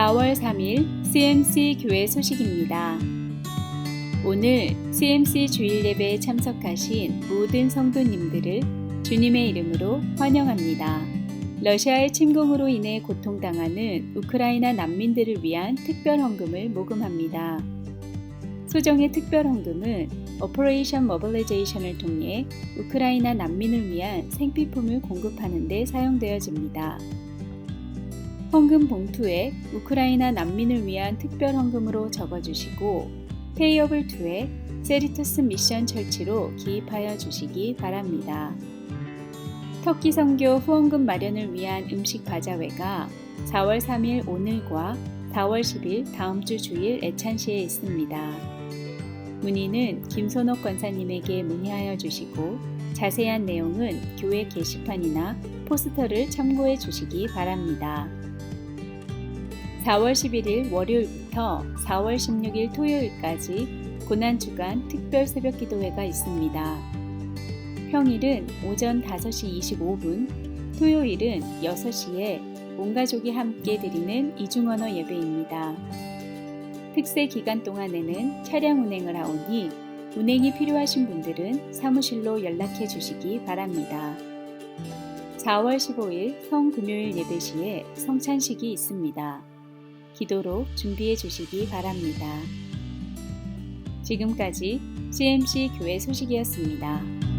4월 3일 CMC 교회 소식입니다. 오늘 CMC 주일 예배에 참석하신 모든 성도님들을 주님의 이름으로 환영합니다. 러시아의 침공으로 인해 고통당하는 우크라이나 난민들을 위한 특별 헌금을 모금합니다. 소정의 특별 헌금은 오퍼레이션 모빌리제이션을 통해 우크라이나 난민을 위한 생필품을 공급하는 데 사용되어집니다. 헌금 봉투에 우크라이나 난민을 위한 특별 헌금으로 적어주시고 페이업을 투에 세리터스 미션 철치로 기입하여 주시기 바랍니다. 터키 선교 후원금 마련을 위한 음식 바자회가 4월 3일 오늘과 4월 10일 다음 주 주일 애찬시에 있습니다. 문의는 김선옥 권사님에게 문의하여 주시고 자세한 내용은 교회 게시판이나 포스터를 참고해 주시기 바랍니다. 4월 11일 월요일부터 4월 16일 토요일까지 고난주간 특별 새벽 기도회가 있습니다. 평일은 오전 5시 25분, 토요일은 6시에 온 가족이 함께 드리는 이중언어 예배입니다. 특세 기간 동안에는 차량 운행을 하오니 운행이 필요하신 분들은 사무실로 연락해 주시기 바랍니다. 4월 15일 성금요일 예배 시에 성찬식이 있습니다. 기도로 준비해 주시기 바랍니다. 지금까지 CMC 교회 소식이었습니다.